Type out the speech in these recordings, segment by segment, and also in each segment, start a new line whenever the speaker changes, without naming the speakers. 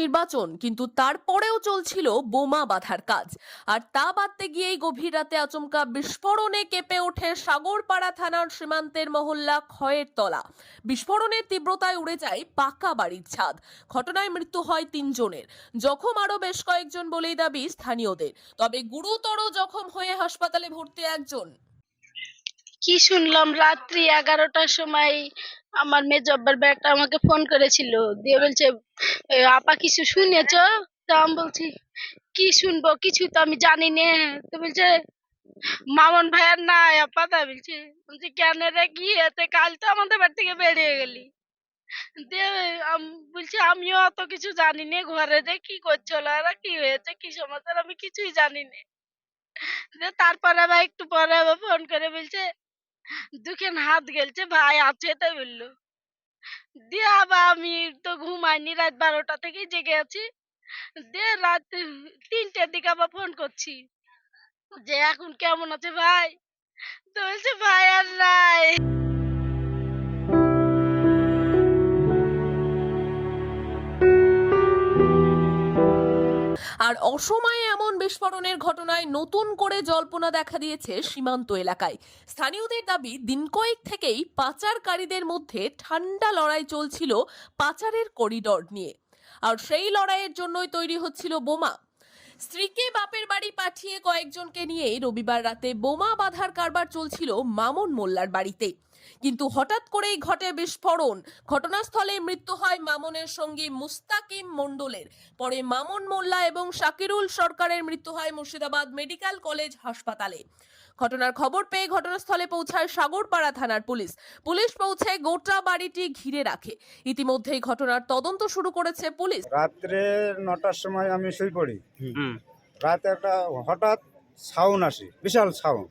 নির্বাচন, কিন্তু তারপরেও চলছিল বোমা বাঁধার কাজ। আর তা বাদতে গিয়েই গভীর রাতে আচমকা বিস্ফোরণে কেঁপে ওঠে সাগরপাড়া থানার সীমান্তের মহল্লা খয়ের তলা বিস্ফোরণের তীব্রতায় উড়ে যায় পাকা বাড়ির ছাদ। ঘটনায় মৃত্যু হয় তিনজনের। জখম আরও বেশ কয়েকজন বলেই দাবি স্থানীয়দের। তবে গুরুতর জখম হয়ে হাসপাতালে ভর্তি একজন।
কি শুনলাম? রাত্রি এগারোটার সময় আমার মেজব্বার ব্যাগটা আমাকে ফোন করেছিল। দিয়ে বলছে আপা কিছু শুনেছ? তা আমি বলছি, কি শুনব? কিছু তো আমি জানি না। তো বলছে, মামন ভাইয়ার না আপা। তা বলছে, বলছি, কেন রে কি? হয়েছে কাল তো আমাদের বাড়ি থেকে বেরিয়ে গেলি। দিয়ে বলছে, আমিও অত কিছু জানি না। ঘরে যে কি করছিল আর কি হয়েছে? কি সমাচার? আমি কিছুই জানি না। তারপরে আবার একটু পরে আবার ফোন করে বলছে দুখান হাত গেলছে, ভাই আছে তাই বলল। দিয়ে আবার আমি তো ঘুমাইনি, রাত বারোটা থেকে জেগে আছি। দিয়ে রাত তিনটের দিকে আবার ফোন করছি। যে এখন কেমন আছে ভাই? তো বলছে, ভাই আর নাই।
আর অসময়ে এমন বিস্ফোরণের ঘটনায় নতুন করে জল্পনা দেখা দিয়েছে সীমান্ত এলাকায়। স্থানীয়দের দাবি, দিন কয়েক থেকেই পাচারকারীদের মধ্যে ঠান্ডা লড়াই চলছিল পাচারের করিডর নিয়ে। আর সেই লড়াইয়ের জন্যই তৈরি হচ্ছিল বোমা। স্ত্রীকে বাপের বাড়ি পাঠিয়ে কয়েকজনকে নিয়ে রবিবার রাতে বোমা বাঁধার কারবার চলছিল মামুন মোল্লার বাড়িতে। কিন্তু হঠাৎ করেই ঘটে বিস্ফোরণ। ঘটনাস্থলে মৃত্যু হয় মামুনের সঙ্গী মুস্তাকিম মণ্ডলের। পরে মামুন মোল্লা এবং শাকিরুল সরকারের মৃত্যু হয় মুর্শিদাবাদ মেডিকেল কলেজ হাসপাতালে। ঘটনার খবর পেয়ে ঘটনাস্থলে পৌঁছায় সাগরপাড়া থানার পুলিশ। পুলিশ পৌঁছে গোটা বাড়িটি ঘিরে রাখে। ইতিমধ্যেই ঘটনার তদন্ত শুরু করেছে পুলিশ।
রাত্রে নটার সময় আমি শুই পড়ি। রাতে একটা হঠাৎ সাউন্ড আসে বিশাল সাউন্ড।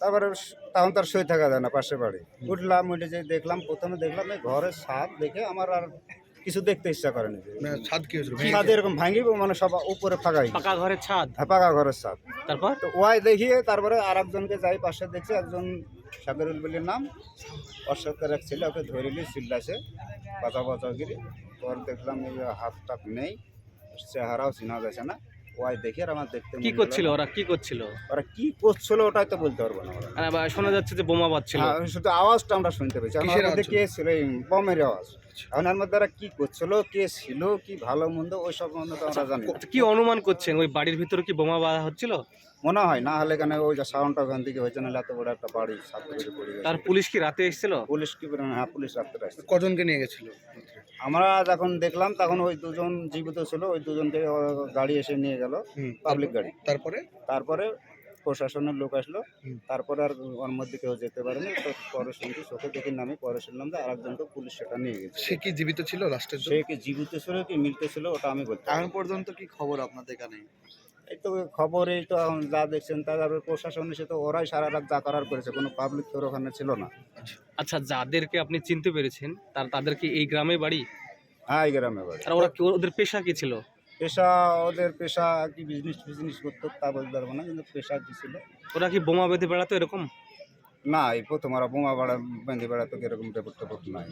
তারপরে তখন তার শুয়ে থাকা যায় না পাশে বাড়ি। উঠলাম উঠে যে দেখলাম প্রথমে দেখলাম এই ঘরের ছাদ দেখে আমার আর কিছু দেখতে ইচ্ছা করেনি
ছাদ কি হয়েছিল?
ছাদ এরকম ভাঙি মানে সব উপরে ফাঁকাই
পাকা ঘরের ছাদ?
হ্যাঁ, পাকা ঘরের ছাদ।
তারপর?
তো ওয়াই দেখিয়ে তারপরে আর একজনকে যাই পাশে দেখছি একজন সাগরুল বলির নাম। অশোকের এক ছেলে ওকে ধরে নিয়ে চিল্লাছে বাঁচা বাঁচা গিরি পর দেখলাম এই হাত টাত নেই চেহারাও চিনা যাচ্ছে না। ওয়াই দেখে আর আমার দেখতে
কি করছিল ওরা? কি করছিল?
ওরা কি করছিল ওটাই তো বলতে পারব না।
আর শোনা যাচ্ছে যে বোমা বাজছিল
হ্যাঁ, শুধু আওয়াজটা আমরা শুনতে পেয়েছি। আমার মধ্যে কে ছিল এই বমের আওয়াজ? এখন মধ্যে ওরা কি করছিল কে ছিল কি ভালো মন্দ ওই সব মন্দ তো আমরা জানি
কি অনুমান করছেন? ওই বাড়ির ভিতরে কি বোমা বাঁধা হচ্ছিল?
মনে হয় না হলে কেন ওই যে সাউন্ডটা ওখান থেকে হয়েছে নাহলে এত বড় একটা বাড়ি সাথে করে পড়ে গেছে
তার পুলিশ কি রাতে এসেছিল?
পুলিশ কি করে হ্যাঁ পুলিশ রাখতে আসছে।
কজনকে নিয়ে গেছিল?
আমরা যখন দেখলাম তখন ওই দুজন জীবিত ছিল ওই দুজনকে গাড়ি এসে নিয়ে গেল পাবলিক গাড়ি।
তারপরে?
তারপরে প্রশাসনের লোক আসলো তারপরে আর ওর মধ্যে কেউ যেতে পারেনি তো পরে শুনছি চোখে দেখে নামে পরে শুনলাম যে আরেকজনকে পুলিশ সেটা নিয়ে গেছে।
সে কি জীবিত ছিল লাস্টের
সে কি জীবিত ছিল কি মিলতে ছিল ওটা আমি বলতে
এখন পর্যন্ত কি খবর আপনাদের এখানে?
এই তো খবর এই তো এখন যা দেখছেন তারপরে প্রশাসন এসে তো ওরাই সারা রাত যা করার করেছে কোনো পাবলিক তোর ওখানে ছিল না।
আচ্ছা যাদেরকে আপনি চিনতে পেরেছেন তার তাদেরকে এই গ্রামে বাড়ি?
হ্যাঁ এই গ্রামে বাড়ি।
আর ওরা কি ওদের পেশা কি ছিল?
পেশা ওদের পেশা কি বিজনেস বিজনেস করতো তা বলতে পারব না কিন্তু পেশা কি ছিল?
ওরা কি বোমা বেঁধে বেড়াতো এরকম?
না এই প্রথম ওরা বোমা বাড়া বেঁধে বেড়াতো এরকম টেপট টেপট নাই।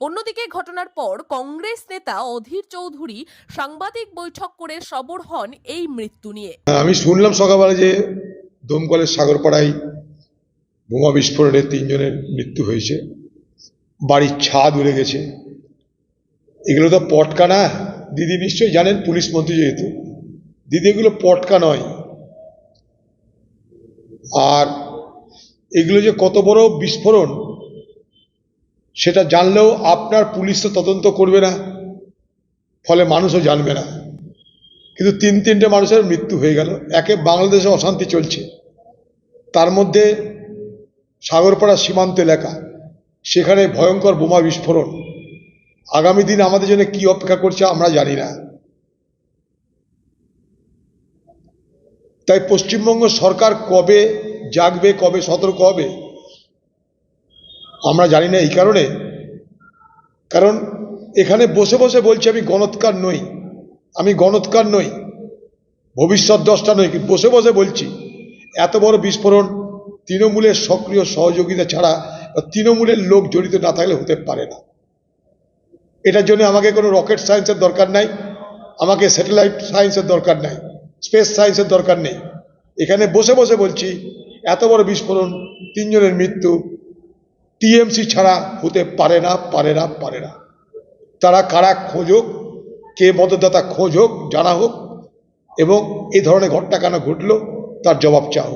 অন্যদিকে ঘটনার পর কংগ্রেস নেতা অধীর চৌধুরী সাংবাদিক বৈঠক করে সবর হন এই মৃত্যু নিয়ে।
আমি শুনলাম সকালবেলা যে দমকলের সাগরপাড়ায় বোমা বিস্ফোরণে তিনজনের মৃত্যু হয়েছে। বাড়ির ছাদ উড়ে গেছে। এগুলো তো পটকা না? দিদি নিশ্চয়ই জানেন, পুলিশ মন্ত্রী যেহেতু। দিদি, এগুলো পটকা নয়। আর এগুলো যে কত বড় বিস্ফোরণ সেটা জানলেও আপনার পুলিশ তো তদন্ত করবে না, ফলে মানুষও জানবে না। কিন্তু তিন তিনটে মানুষের মৃত্যু হয়ে গেল, একে বাংলাদেশে অশান্তি চলছে। তার মধ্যে সাগরপাড়া সীমান্ত এলাকা, সেখানে ভয়ঙ্কর বোমা বিস্ফোরণ। আগামী দিন আমাদের জন্য কি অপেক্ষা করছে আমরা জানি না। তাই পশ্চিমবঙ্গ সরকার কবে জাগবে, কবে সতর্ক হবে আমরা জানি না এই কারণে। কারণ এখানে বসে বসে বলছি আমি গণৎকার নই। আমি গণৎকার নই। ভবিষ্যৎ দশটা নই বসে বসে বলছি, এত বড় বিস্ফোরণ তৃণমূলের সক্রিয় সহযোগিতা ছাড়া তৃণমূলের লোক জড়িত না থাকলে হতে পারে না। এটার জন্য আমাকে কোনো রকেট সায়েন্সের দরকার নাই, আমাকে স্যাটেলাইট সায়েন্সের দরকার নেই, স্পেস সায়েন্সের দরকার নেই। এখানে বসে বসে বলছি, এত বড় বিস্ফোরণ, তিনজনের মৃত্যু টিএমসি ছাড়া হতে পারে না পারে না পারে না। তারা কারা খোঁজ হোক কে মদতদাতা খোঁজ হোক জানা হোক, এবং এ ধরনের ঘটনা কেন ঘটলো, তার জবাব চাও